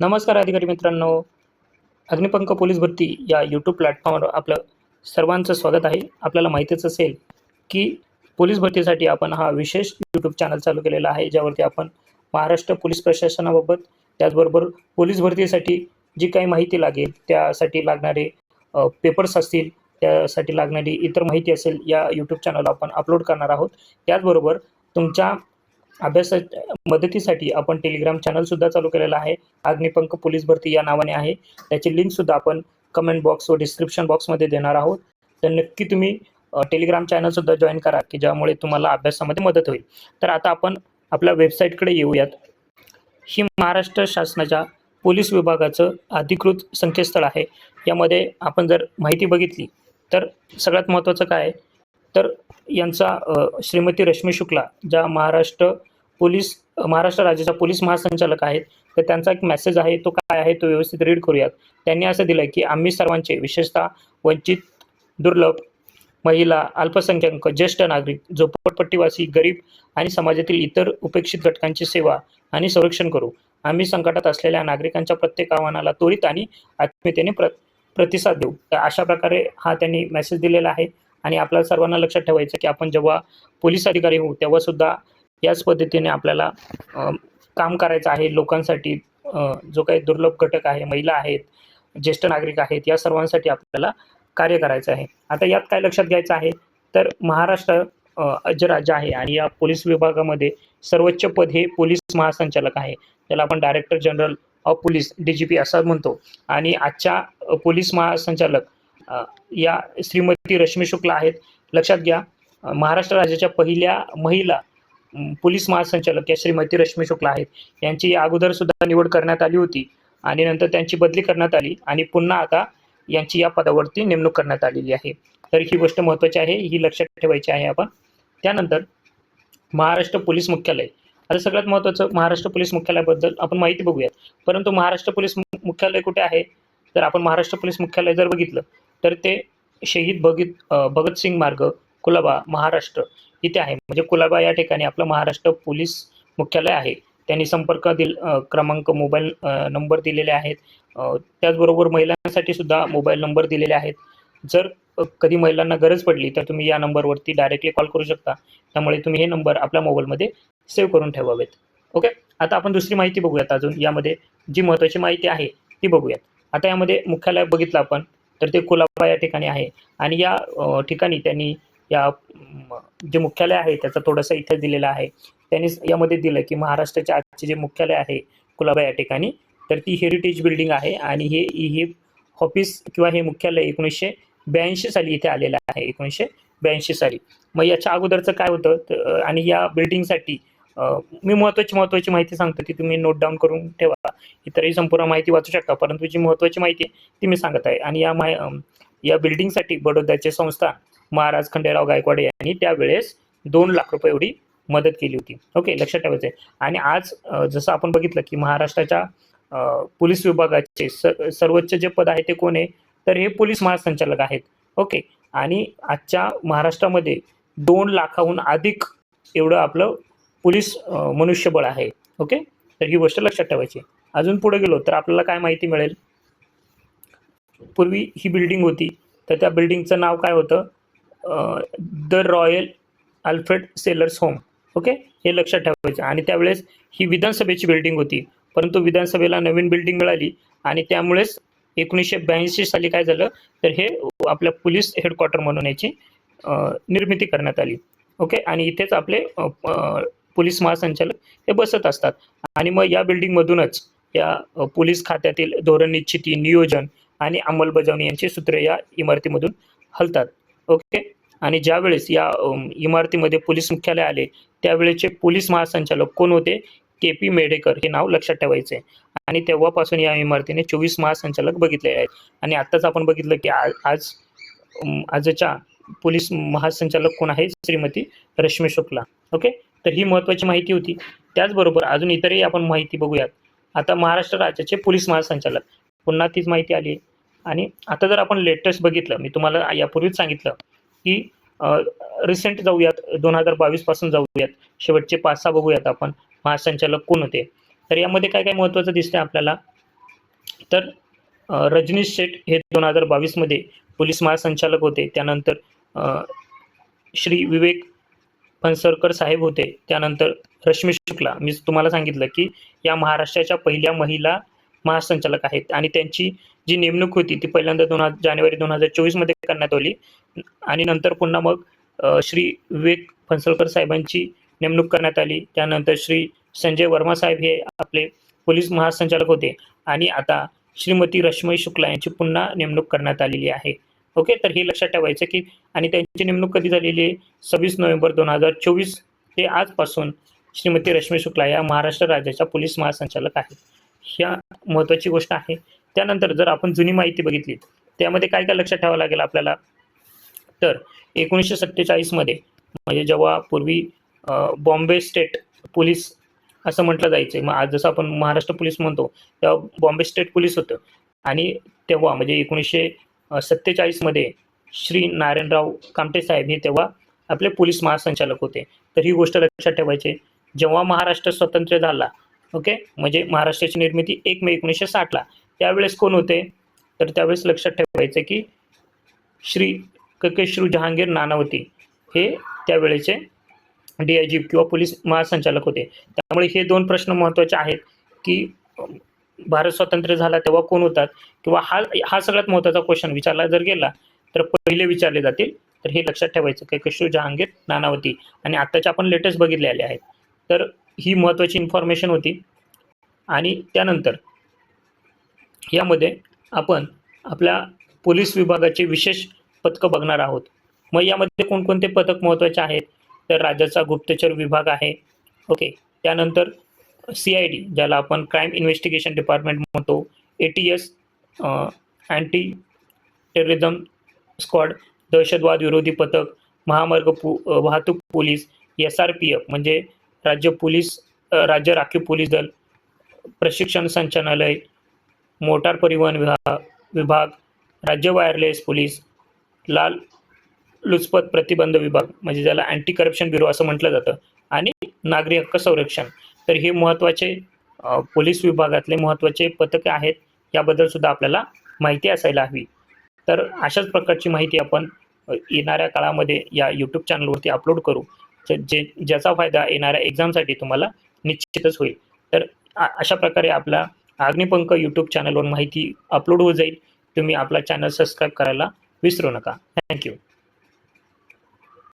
नमस्कार अधिकारी मित्रांनो. अग्निपंख पोलीस भरती या यूट्यूब प्लॅटफॉर्मवर आपलं सर्वांचं स्वागत आहे. आपल्याला माहितीच असेल की पोलीस भरतीसाठी आपण हा विशेष यूट्यूब चॅनल चालू केलेला आहे ज्यावरती आपण महाराष्ट्र पोलीस प्रशासनाबाबत त्याचबरोबर पोलीस भरतीसाठी जी काही माहिती लागेल त्यासाठी लागणारे पेपर्स असतील त्यासाठी लागणारी इतर माहिती असेल या यूट्यूब चॅनल आपण अपलोड करणार आहोत. त्याचबरोबर तुमच्या अभ्यासा मदतीसाठी आपण टेलिग्राम चॅनलसुद्धा चालू केलेला आहे. अग्निपंख पोलीस भरती या नावाने आहे. त्याची लिंकसुद्धा आपण कमेंट बॉक्स व डिस्क्रिप्शन बॉक्समध्ये देणार आहोत. तर नक्की तुम्ही टेलिग्राम चॅनलसुद्धा जॉईन करा की ज्यामुळे तुम्हाला अभ्यासामध्ये मदत होईल. तर आता आपण आपल्या वेबसाईटकडे येऊयात. ही महाराष्ट्र शासनाच्या पोलीस विभागाचं अधिकृत संकेतस्थळ आहे. यामध्ये आपण जर माहिती बघितली तर सगळ्यात महत्त्वाचं काय आहे? तर यांचा श्रीमती रश्मी शुक्ला ज्या महाराष्ट्र पोलीस महाराष्ट्र राज्याच्या पोलीस महासंचालक आहेत. तर त्यांचा एक मेसेज आहे तो काय आहे तो व्यवस्थित रीड करूयात. त्यांनी असं दिलं की आम्ही सर्वांचे विशेषतः वंचित दुर्लभ महिला अल्पसंख्याक ज्येष्ठ नागरिक झोपडपट्टीवासी गरीब आणि समाजातील इतर उपेक्षित घटकांची सेवा आणि संरक्षण करू. आम्ही संकटात असलेल्या नागरिकांच्या प्रत्येक आव्हानाला त्वरित आणि आत्मीयतेने प्र प्रतिसाद देऊ. तर अशा प्रकारे हा त्यांनी मेसेज दिलेला आहे. आणि आपल्या सर्वांना लक्षात ठेवायचं की आपण जेव्हा पोलीस अधिकारी होऊ तेव्हासुद्धा याच पद्धतीने आपल्याला काम करायचं आहे लोकांसाठी जो काही दुर्लभ घटक आहे महिला आहेत ज्येष्ठ नागरिक आहेत या सर्वांसाठी आपल्याला कार्य करायचं आहे. आता यात काय लक्षात घ्यायचं आहे? तर महाराष्ट्र जे राज्य आहे आणि या पोलीस विभागामध्ये सर्वोच्च पद हे पोलीस महासंचालक आहे. त्याला आपण director general of police D G P असं म्हणतो. आणि आजच्या पोलीस महासंचालक या श्रीमती रश्मी शुक्ला आहेत. लक्षात घ्या महाराष्ट्र राज्याच्या पहिल्या महिला पोलीस महासंचालक या श्रीमती रश्मी शुक्ला आहेत. यांची या अगोदर सुद्धा निवड करण्यात आली होती आणि नंतर त्यांची बदली करण्यात आली आणि पुन्हा आता यांची या पदावरती नेमणूक करण्यात आलेली आहे. तर ही गोष्ट महत्त्वाची आहे ही लक्षात ठेवायची आहे आपण. त्यानंतर महाराष्ट्र पोलीस मुख्यालय. आता सगळ्यात महत्त्वाचं महाराष्ट्र पोलीस मुख्यालयाबद्दल आपण माहिती बघूयात. परंतु महाराष्ट्र पोलीस मुख्यालय कुठे आहे? तर आपण महाराष्ट्र पोलीस मुख्यालय जर बघितलं तर ते शहीद भगत भगतसिंग मार्ग कुलाबा महाराष्ट्र. इथे आहे. म्हणजे कुलाबा या ठिकाणी आपलं महाराष्ट्र पोलीस मुख्यालय आहे. त्यांनी संपर्क दिल क्रमांक मोबाईल नंबर दिलेले आहेत. त्याचबरोबर महिलांसाठी सुद्धा मोबाईल नंबर दिलेले आहेत. जर कधी महिलांना गरज पडली तर तुम्ही या नंबरवरती डायरेक्टली कॉल करू शकता. त्यामुळे तुम्ही हे नंबर आपल्या मोबाईलमध्ये सेव्ह करून ठेवावेत. ओके? आता आपण दुसरी माहिती बघूयात अजून. यामध्ये जी महत्त्वाची माहिती आहे ती बघूयात. आता यामध्ये मुख्यालय बघितलं आपण तर ते कुलाबा या ठिकाणी आहे. आणि या ठिकाणी त्यांनी या जे मुख्यालय आहे त्याचा थोडासा इथे दिलेला आहे. त्यांनी यामध्ये दिलं की महाराष्ट्राचे आजचे जे मुख्यालय आहे कुलाबा या ठिकाणी तर ती हेरिटेज बिल्डिंग आहे आणि हे हे ऑफिस किंवा हे मुख्यालय एकोणीसशे ब्याऐंशी साली इथे आलेलं आहे एकोणीसशे ब्याऐंशी साली. मग याच्या अगोदरचं काय होतं त- आणि या बिल्डिंगसाठी मी महत्त्वाची महत्त्वाची माहिती सांगतो ती तुम्ही नोट डाऊन करून ठेवा. इतरही संपूर्ण माहिती वाचू शकता परंतु जी महत्त्वाची माहिती आहे ती मी सांगत आहे. आणि या माय या बिल्डिंगसाठी बडोद्याचे संस्थान महाराज खंडेराव गायकवाड यांनी त्यावेळेस दोन लाख रुपये एवढी मदत केली होती. ओके लक्षात ठेवायचं आहे. आणि आज जसं आपण बघितलं की महाराष्ट्राच्या पोलीस विभागाचे सर्वोच्च जे पद आहे ते कोण आहे? तर हे पोलीस महासंचालक आहेत. ओके आणि आजच्या महाराष्ट्रामध्ये दोन लाखाहून अधिक एवढं आपलं पोलीस मनुष्यबळ आहे. ओके तर ही गोष्ट लक्षात ठेवायची अजून पुढे गेलो तर आपल्याला काय माहिती मिळेल? पूर्वी ही बिल्डिंग होती तर त्या बिल्डिंगचं नाव काय होतं? The Royal Alfred Sailors Home. Okay? हे लक्षात ठेवायचं. आणि त्यावेळेस ही विधानसभेची बिल्डिंग होती. परंतु विधानसभेला नवीन बिल्डिंग मिळाली आणि त्यामुळेच एकोणीसशे ब्याऐंशी साली काय झालं? तर हे आपल्या पोलीस हेडक्वार्टर म्हणून याची निर्मिती करण्यात आली. ओके? आणि इथेच आपले पोलीस महासंचालक हे बसत असतात. आणि मग या बिल्डिंगमधूनच या पोलीस खात्यातील धोरण निश्चिती नियोजन आणि अंमलबजावणी यांची सूत्रे या इमारतीमधून हलतात. ओके? आणि ज्यावेळेस या इमारतीमध्ये पोलीस मुख्यालय आले त्यावेळेचे पोलीस महासंचालक कोण होते? के पी मेढेकर हे नाव लक्षात ठेवायचे आणि तेव्हापासून या इमारतीने चोवीस महासंचालक बघितले आहेत. आणि आत्ताच आपण बघितलं की आज आज आजच्या पोलीस महासंचालक कोण आहे श्रीमती रश्मी शुक्ला. ओके? तर ही महत्त्वाची माहिती होती. त्याचबरोबर अजून इतरही आपण माहिती बघूयात. आता महाराष्ट्र राज्याचे पोलीस महासंचालक. पुन्हा तीच माहिती आली. आणि आता जर आपण लेटेस्ट बघितलं मी तुम्हाला यापूर्वीच सांगितलं की रिसेंट जाऊयात दोन हजार बावीसपासून जाऊयात. शेवटचे पाच सहा बघूयात आपण महासंचालक कोण होते? तर यामध्ये काय काय महत्त्वाचं दिसतंय आपल्याला? तर रजनीश शेठ हे दोन हजार बावीसमध्ये पोलीस महासंचालक होते. त्यानंतर श्री विवेक फणसरकर साहेब होते. त्यानंतर रश्मी शुक्ला. मी तुम्हाला सांगितलं की या महाराष्ट्राच्या पहिल्या महिला महासंचालक आहेत. आणि त्यांची जी नेमणूक होती ती पहिल्यांदा दोन हजार जानेवारी दोन हजार चोवीसमध्ये करण्यात आली. आणि नंतर पुन्हा मग श्री विवेक फणसळकर साहेबांची नेमणूक करण्यात आली. त्यानंतर श्री संजय वर्मा साहेब हे आपले पोलीस महासंचालक होते. आणि आता श्रीमती रश्मी शुक्ला यांची पुन्हा नेमणूक करण्यात आलेली आहे. ओके? तर हे लक्षात ठेवायचं की आणि त्यांची नेमणूक कधी झालेली आहे? सव्वीस नोव्हेंबर दोन हजार चोवीस ते आजपासून श्रीमती रश्मी शुक्ला या महाराष्ट्र राज्याच्या पोलीस महासंचालक आहेत. ह्या महत्त्वाची गोष्ट आहे. त्यानंतर जर आपण जुनी माहिती बघितली त्यामध्ये काय काय लक्षात ठेवावं लागेल आपल्याला? तर एकोणीसशे सत्तेचाळीसमध्ये म्हणजे जेव्हा पूर्वी बॉम्बे स्टेट पोलीस असं म्हटलं जायचं मग आज जसं आपण महाराष्ट्र पोलीस म्हणतो तेव्हा बॉम्बे स्टेट पोलीस होतं. आणि तेव्हा म्हणजे एकोणीसशे सत्तेचाळीसमध्ये श्री नारायणराव कामटे साहेब हे तेव्हा आपले पोलीस महासंचालक होते. तर ही गोष्ट लक्षात ठेवायची जेव्हा महाराष्ट्र स्वतंत्र झाला ओके? म्हणजे महाराष्ट्राची निर्मिती एक मे एकोणीसशे साठला. त्यावेळेस कोण होते? तर त्यावेळेस लक्षात ठेवायचं की श्री ककेश्रू जहांगीर नानावती हे त्यावेळेचे डी आय जी किंवा पोलीस महासंचालक होते. त्यामुळे हे दोन प्रश्न महत्त्वाचे आहेत की भारत स्वातंत्र्य झाला तेव्हा कोण होतात? किंवा हा हा सगळ्यात महत्त्वाचा क्वेश्चन विचारला जर गेला तर पहिले विचारले जातील. तर हे लक्षात ठेवायचं की कशू जहांगीर नानावती. आणि आत्ताचे आपण लेटेस्ट बघितलेले आहेत. तर ही महत्त्वाची इन्फॉर्मेशन होती. आणि त्यानंतर यामध्ये आपण आपल्या पोलीस विभागाचे विशेष पथकं बघणार आहोत. मग यामध्ये कोणकोणते पथक महत्त्वाचे आहेत? तर राज्याचा गुप्तचर विभाग आहे. ओके. त्यानंतर सी आय डी ज्याला आपण क्राईम इन्व्हेस्टिगेशन डिपार्टमेंट म्हणतो. A T S anti terrorism squad दहशतवाद विरोधी पथक महामार्ग पो वाहतूक police S R P F म्हणजे राज्य पोलीस राज्य राखीव पोलीस दल प्रशिक्षण संचालनालय मोटार परिवहन विभाग विभाग राज्य वायरलेस पोलीस लाल लुचपत प्रतिबंध विभाग म्हणजे ज्याला अँटी करप्शन ब्युरो असं म्हटलं जातं आणि नागरी हक्क संरक्षण. तर हे महत्त्वाचे पोलीस विभागातले महत्त्वाचे पथके आहेत याबद्दल सुद्धा आपल्याला माहिती असायला हवी. तर अशाच प्रकारची माहिती आपण येणाऱ्या काळामध्ये या यूट्यूब चॅनलवरती अपलोड करू. जे ज्याचा फायदा येणाऱ्या एक्झामसाठी तुम्हाला निश्चितच होईल. तर अशा प्रकारे आपला अग्निपंख यूट्यूब चॅनलवर माहिती अपलोड होत जाईल. तुम्ही आपला चॅनल सबस्क्राईब करायला विसरू नका. थँक्यू